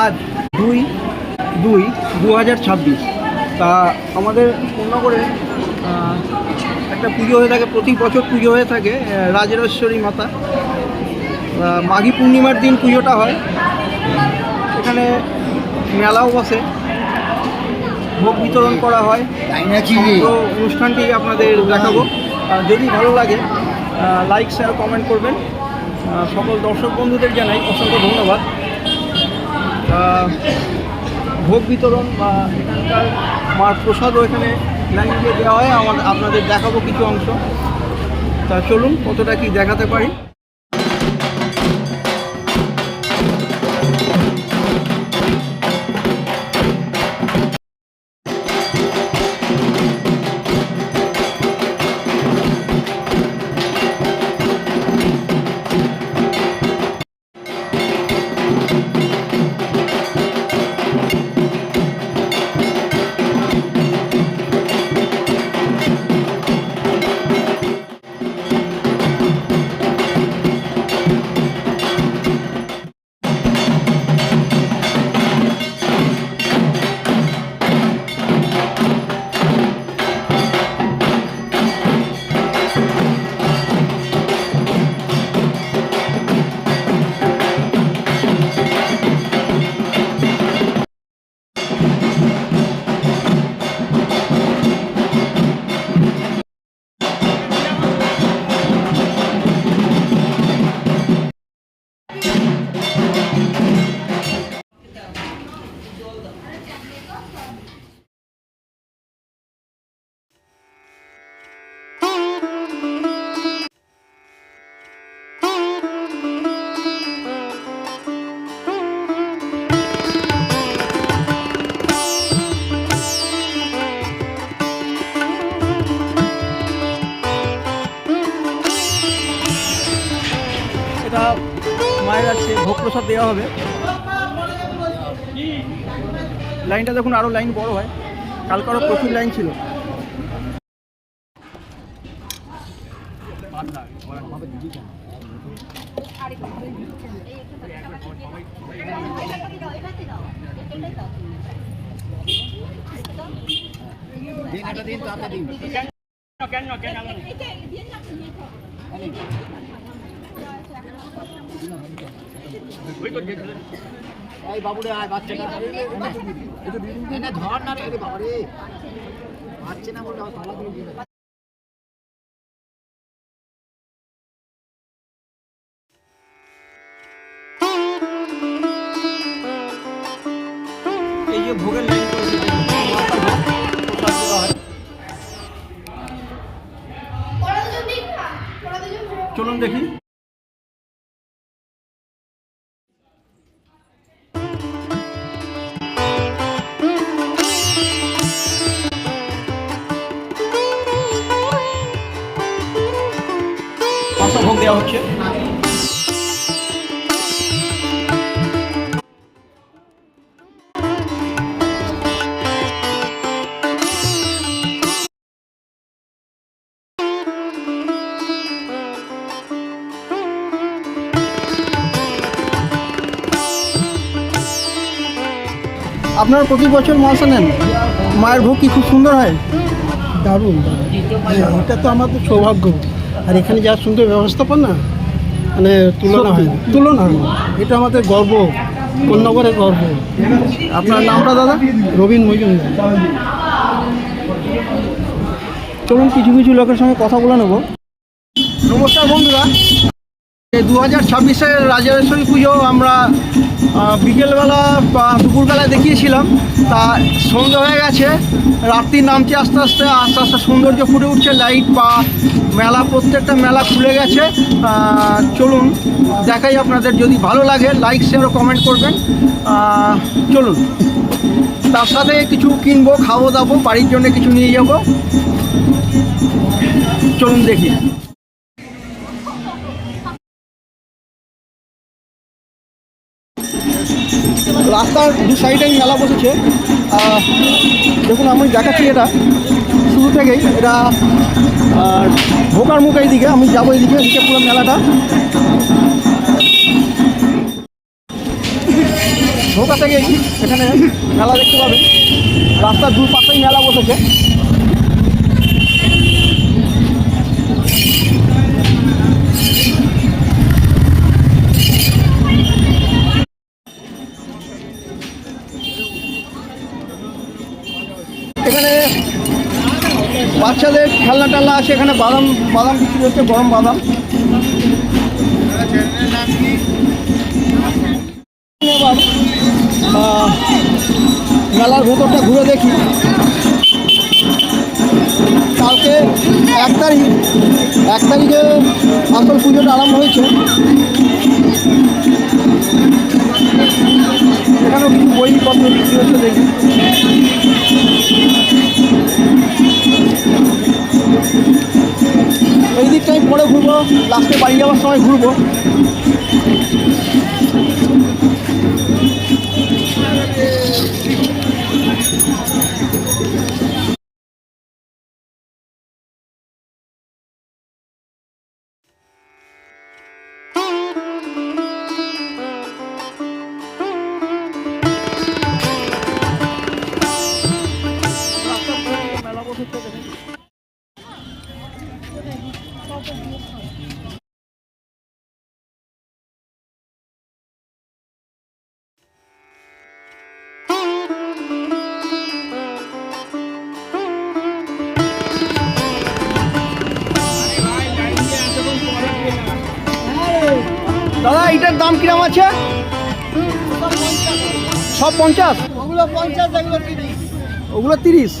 আজ দুই দুই দু হাজার ছাব্বিশ। তা আমাদের আহ, একটা পুজো হয়ে থাকে প্রতি বছর পুজো হয়ে থাকে আহ, রাজরাজেশ্বরী মাতা। মাঘী পূর্ণিমার দিন পুজোটা হয়। এখানে মেলাও বসে। ভোগ বিতরণ করা হয়। অনুষ্ঠানটি আপনাদের দেখাবো। আর যদি ভালো লাগে লাইক শেয়ার কমেন্ট করবেন। সকল দর্শক বন্ধুদের জানাই অসংখ্য ধন্যবাদ। ভোগ বিতরণ বা এখানকার মার প্রসাদও এখানে লাইন দিয়ে দেওয়া হয়। আমার আপনাদের দেখাবো কিছু অংশ। তা চলুন, কতটা কি দেখাতে পারি? এটা মায়ের আছে ভোগ প্রসাদ দেওয়া হবে। লাইনটা দেখুন আরও লাইন বড় হয়। কালকে আরও প্রচুর লাইন ছিল। এই বাবুরে আয় বাচ্চাটা এনে ধর না রে বাবারে বাচ্চা না বলতে আমার তালা দিয়ে দিবে এই যে ভোগের লাইন করেছে মাথার ভোগ, প্রসাদ দেওয়া হয়। চলুন দেখি হচ্ছে? আপনারা প্রতি বছর মাংস নেন মায়ের ভোগ কি খুব সুন্দর হয়? দারুণ এটা তো আমাদের সৌভাগ্য। আর এখানে যা সুন্দর ব্যবস্থাপনা মানে তুলনা হয় না। তুলনা হয় না। এটা আমাদের গর্ব। কন্যাগরের গর্ব। আপনার নামটা দাদা? রবীন মজুমদার। চলুন কিছু কিছু লোকের সঙ্গে কথা বলে নেব। নমস্কার বন্ধুরা। দু হাজার ছাব্বিশের রাজরাজেশ্বরী পুজো আমরা বিকেলবেলা, বা, দুপুরবেলায় দেখিয়েছিলাম। তা সন্ধ্যে হয়ে গেছে। রাত্রি নামছে আস্তে আস্তে আস্তে আস্তে সৌন্দর্য ফুটে উঠছে, লাইট বা মেলা, প্রত্যেকটা মেলা খুলে গেছে। চলুন, দেখাই আপনাদের। যদি ভালো লাগে লাইক শেয়ার ও কমেন্ট করবেন চলুন। তার সাথে কিছু কিনবো খাব দাবো বাড়ির জন্য কিছু নিয়ে যাব। চলুন দেখি। রাস্তার দু সাইডেই মেলা বসেছে। দেখুন, আমি দেখাচ্ছি এটা। শুরু থেকেই এটা ভোকার মুখ এইদিকে, আমি যাব এইদিকে, এদিকে পুরো মেলাটা। ঢোকা থেকে এখানে মেলা দেখতে পাবেন। রাস্তার দু পাশেই মেলা বসেছে। খেলনা টেলনা আছে, এখানে বাদাম বাদাম বিক্রি হচ্ছে, গরম বাদাম। মেলার ভেতরটা ঘুরে দেখি। কালকে এক তারিখ, এক তারিখে আসল পুজোটা আরম্ভ হয়েছে। এখানেও কিছু বইপত্র বিক্রি হচ্ছে দেখি। ঘুরবো লাস্টে বাড়ি যাওয়ার সময় ঘুরবো। দাদা এটার দাম কিরম আছে? সব পঞ্চাশ? ওগুলো পঞ্চাশ ওগুলো তিরিশ?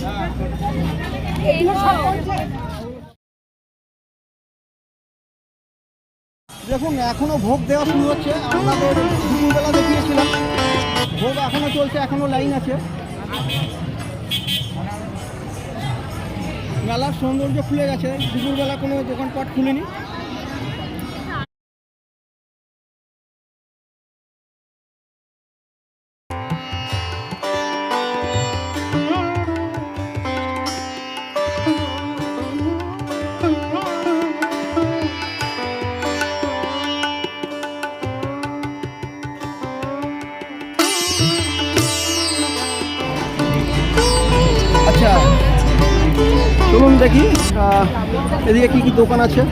দেখুন এখনও ভোগ দেওয়া শুরু হচ্ছে। আমাদের দুপুরবেলা দেখিয়েছিলাম। ভোগ এখনও চলছে এখনও লাইন আছে। মেলার সৌন্দর্য খুলে গেছে। দুপুরবেলা কোনো দোকানপাট খুলেনি। দেখি। এদিকে কি কি দোকান আছে?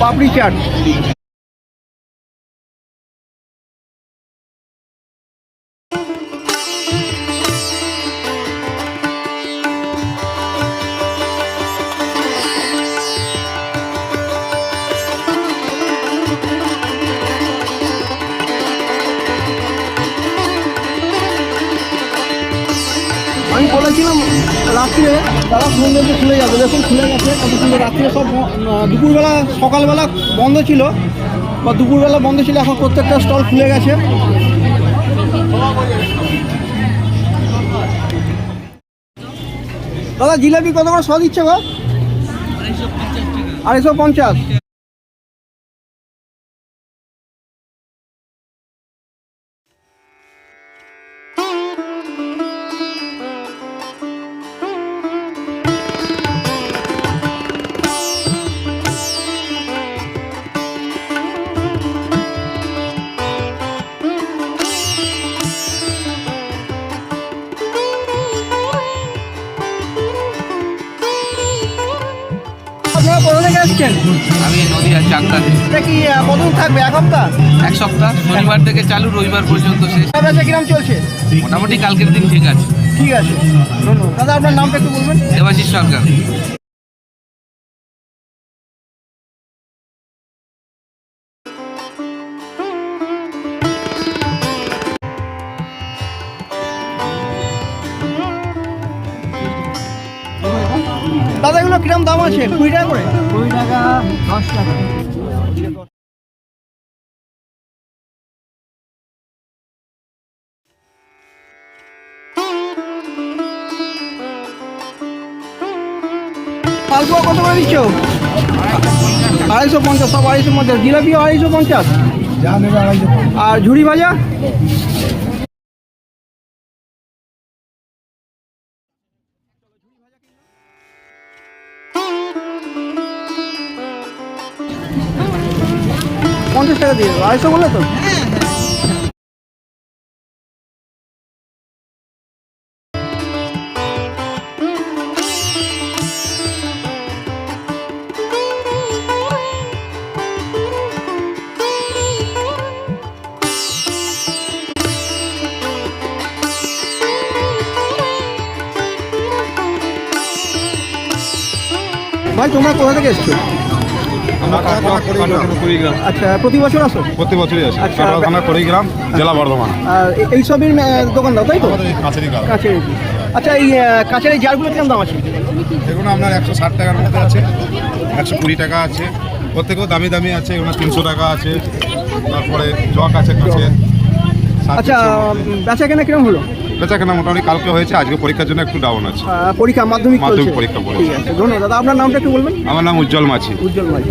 পাপড়ি চাট। বলেছিলাম রাত্রে, তারা সৌন্দর্য খুলে যাবে দেখুন খুলে গেছে কত সুন্দর রাত্রে সব দুপুরবেলা, সকালবেলা বন্ধ ছিল। বা দুপুরবেলা বন্ধ ছিল, এখন প্রত্যেকটা স্টল খুলে গেছে। দাদা, জিলাপি কত করে? সব দিচ্ছে গো আড়াইশো পঞ্চাশ আমি নদীয়া চাকদা থেকে। এটা কি কতদিন থাকবে? এক সপ্তাহ? এক সপ্তাহ। শনিবার থেকে চালু রবিবার পর্যন্ত শেষ। বেচা কিরম চলছে? মোটামুটি কালকের দিন ঠিক আছে। ঠিক আছে। ধন্যবাদ। দাদা আপনার নামটা একটু বলবেন? দেবাশিস সরকার। দাদা এগুলো কিরম দাম আছে? কুড়ি টাকা করে? কুড়ি দশ টাকা মালপোয়া কত করে দিচ্ছ? আড়াইশো পঞ্চাশ সব আড়াইশো পঞ্চাশ? জিলাপিও আড়াইশো পঞ্চাশ। আর ঝুড়ি ভাজা? পঞ্চাশ টাকা দিয়ে দেবো। আড়াইশো বললে তো? ভাই তোমরা কোথা থেকে এসছো? আচ্ছা প্রতি বছর আসো? প্রতি বছরই আসি। আচ্ছা। কাটোয়া কুড়িগ্রাম জেলা বর্ধমান। আর এ- এইসবের আহ, দোকানদার তাই তো? কাছেরই আচ্ছা এই কাছের এই জারগুলো কীরকম দাম আছে? এগুলো আপনার একশো ষাট টাকার মধ্যে আছে একশো কুড়ি টাকা আছে। প্রত্যেকেও দামি দামি আছে এগুলো তিনশো টাকা আছে। তারপরে জগ আছে কাছে। আচ্ছা উম, বেচা কেনা কীরকম হলো? বেচা কেনা মোটামুটি কালকে হয়েছে আজকে পরীক্ষার জন্য একটু ডাউন আছে। পরীক্ষা মাধ্যমিক মাধ্যমিক পরীক্ষা। ধন্যবাদ। দাদা আপনার নামটা একটু বলবেন? আমার নাম উজ্জ্বল মাছি উজ্জ্বল মাঝি।